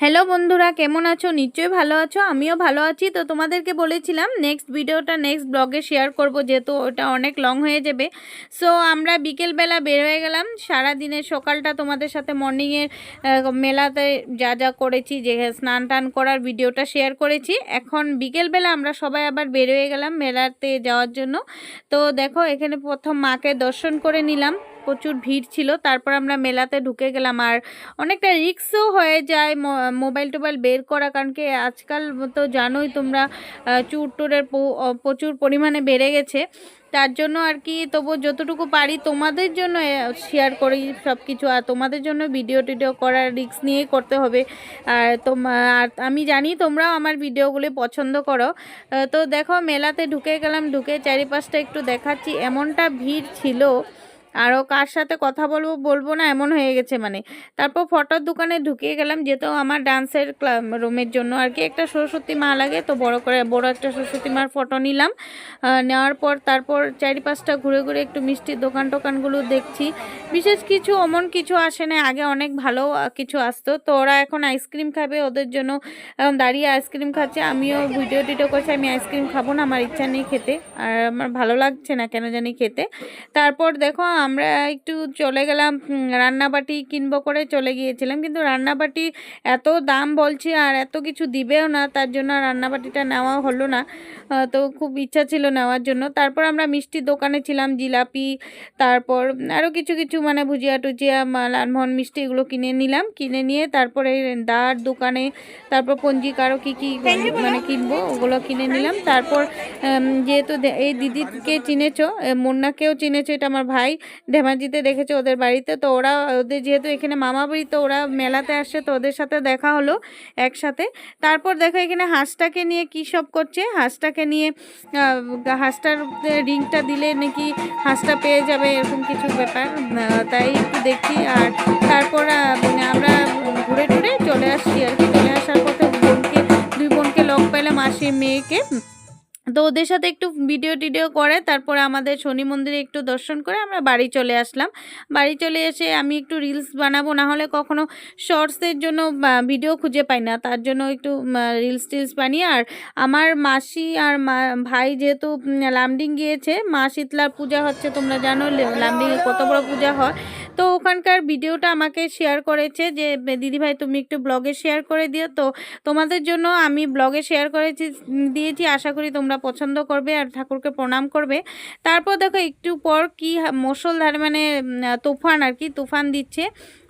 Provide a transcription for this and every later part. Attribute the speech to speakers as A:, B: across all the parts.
A: Hello বন্ধুরা, কেমন আছো? নিশ্চয়ই ভালো আছো, আমিও ভালো আছি। তো তোমাদেরকে বলেছিলাম নেক্সট ভিডিওটা নেক্সট ব্লগে শেয়ার করব, যেহেতু ওটা অনেক লং হয়ে যাবে। সো আমরা বিকেলবেলা বের হয়ে গেলাম। সারা দিনের সকালটা তোমাদের সাথে মর্নিংয়ের মেলাতে যা যা করেছি, যে স্নান টান করার ভিডিওটা শেয়ার করেছি। এখন বিকেলবেলা আমরা সবাই আবার বের হয়ে গেলাম মেলাতে যাওয়ার জন্য। তো দেখো, এখানে প্রথম মাকে দর্শন করে নিলাম। প্রচুর ভিড় ছিল, তারপর আমরা মেলাতে ঢুকে গেলাম। আর অনেকটা রিক্সও হয়ে যায় মোবাইল টোবাইল বের করা, কারণ কি আজকাল তো জানোই তোমরা চুর টুরের প্রচুর পরিমাণে বেড়ে গেছে। তার জন্য আর কি তবু যতটুকু পারি তোমাদের জন্য শেয়ার করি সব কিছু আর তোমাদের জন্য ভিডিও টিডিও করার রিক্স নিয়েই করতে হবে। আর তোমার আমি জানি তোমরাও আমার ভিডিওগুলি পছন্দ করো। তো দেখো মেলাতে ঢুকে গেলাম, ঢুকে চারিপাশটা একটু দেখাচ্ছি। এমনটা ভিড় ছিল আরও কার সাথে কথা বলব বলব না, এমন হয়ে গেছে মানে। তারপর ফটোর দোকানে ঢুকিয়ে গেলাম যেহেতু আমার ডান্সের রুমের জন্য। আর কি একটা সরস্বতী মা লাগে, তো বড় করে, বড় একটা সরস্বতী মার ফটো নিলাম। নেওয়ার পর তারপর চারিপাশটা ঘুরে ঘুরে একটু মিষ্টির দোকান টোকানগুলো দেখছি। বিশেষ কিছু অমন কিছু আসে না আগে অনেক ভালো কিছু আসতো। তো ওরা এখন আইসক্রিম খাবে, ওদের জন্য দাঁড়িয়ে আইসক্রিম খাচ্ছে। আমিও ভিডিও টিডিও করছি, আমি আইসক্রিম খাব না, আমার ইচ্ছা নেই খেতে। আর আমার ভালো লাগছে না কেন জানি খেতে। তারপর দেখো আমরা একটু চলে গেলাম রান্নাবাটি কিনবো করে চলে গিয়েছিলাম। কিন্তু রান্নাবাটি এত দাম বলছে আর এত কিছু দিবেও না, তার জন্য রান্নাবাটিটা নেওয়া হলো না। তো খুব ইচ্ছা ছিল নেওয়ার জন্য। তারপর আমরা মিষ্টির দোকানে ছিলাম, জিলাপি, তারপর আরও কিছু কিছু মানে ভুজিয়া টুজিয়া লালমোহন মিষ্টি এগুলো কিনে নিলাম। কিনে নিয়ে তারপরে দার দোকানে, তারপর পঞ্জিকা আরও কী কী মানে কিনবো ওগুলো কিনে নিলাম। তারপর যেহেতু এই দিদিকে চিনেছো মুন্নাকেও চিনেছো, এটা আমার ভাই। ধেমাজিতে দেখেছে ওদের বাড়িতে। তো ওরা, ওদের যেহেতু এখানে মামা বাড়ি, তো ওরা মেলাতে আসছে, তো ওদের সাথে দেখা হলো একসাথে। তারপর দেখো এখানে হাঁসটাকে নিয়ে কী সব করছে? হাঁসটাকে নিয়ে হাঁসটার রিংটা দিলে নাকি হাঁসটা পেয়ে যাবে এরকম কিছু ব্যাপার। তাই একটু দেখি আর তারপর আমরা ঘুরে টুরে চলে আসছি আর কি। চলে আসার পথে বোনকে, দুই বোনকে লক পেলাম মাসির মেয়েকে। তো ওদের সাথে একটু ভিডিও টিডিও করে, তারপরে আমাদের শনি মন্দিরে একটু দর্শন করে আমরা বাড়ি চলে আসলাম। বাড়ি চলে এসে আমি একটু রিলস বানাবো, না হলে কখনো শর্টসের জন্য ভিডিও খুঁজে পাই না। তার জন্য একটু রিলস টিলস বানিয়ে, আর আমার মাসি আর ভাই যেহেতু লামডিং গিয়েছে, মা শীতলার পূজা হচ্ছে, তোমরা জানো লামডিংয়ে কত বড় পূজা হয়। তো ওখানকার ভিডিওটা আমাকে শেয়ার করেছে যে দিদিভাই, তুমি একটু ব্লগে শেয়ার করে দিও। তো তোমাদের জন্য আমি ব্লগে শেয়ার করেছি, দিয়েছি। আশা করি তোমরা পছন্দ করবে আর ঠাকুরকে প্রণাম করবে। তারপর দেখো, একটু পর কি মুষলধার মানে তুফান আর কি, তুফান দিচ্ছে।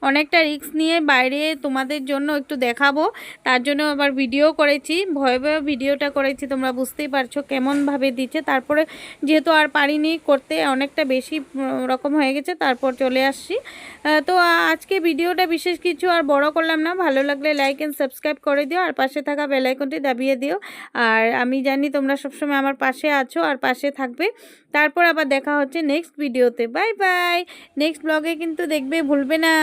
A: অনেকটা রিস্ক নিয়ে বাইরে তোমাদের জন্য একটু দেখাবো। তার জন্য আবার ভিডিও করেছি, ভয়ে ভয়ে ভিডিওটা করেছি, তোমরা বুঝতেই পারছ কেমনভাবে দিচ্ছে। তারপরে যেহেতু আর পারিনি করতে, অনেকটা বেশি রকম হয়ে গেছে, তারপর চলে আসছি। তো আজকে ভিডিওটা বিশেষ কিছু আর বড় করলাম না। ভালো লাগলে লাইক অ্যান্ড সাবস্ক্রাইব করে দিও, আর পাশে থাকা বেলাইকনটি দাবিয়ে দিও। আর আমি জানি তোমরা সবসময় আমার পাশে আছো আর পাশে থাকবে। তারপর আবার দেখা হচ্ছে নেক্সট ভিডিওতে বাই বাই নেক্সট ব্লগে কিন্তু দেখবে ভুলবে না।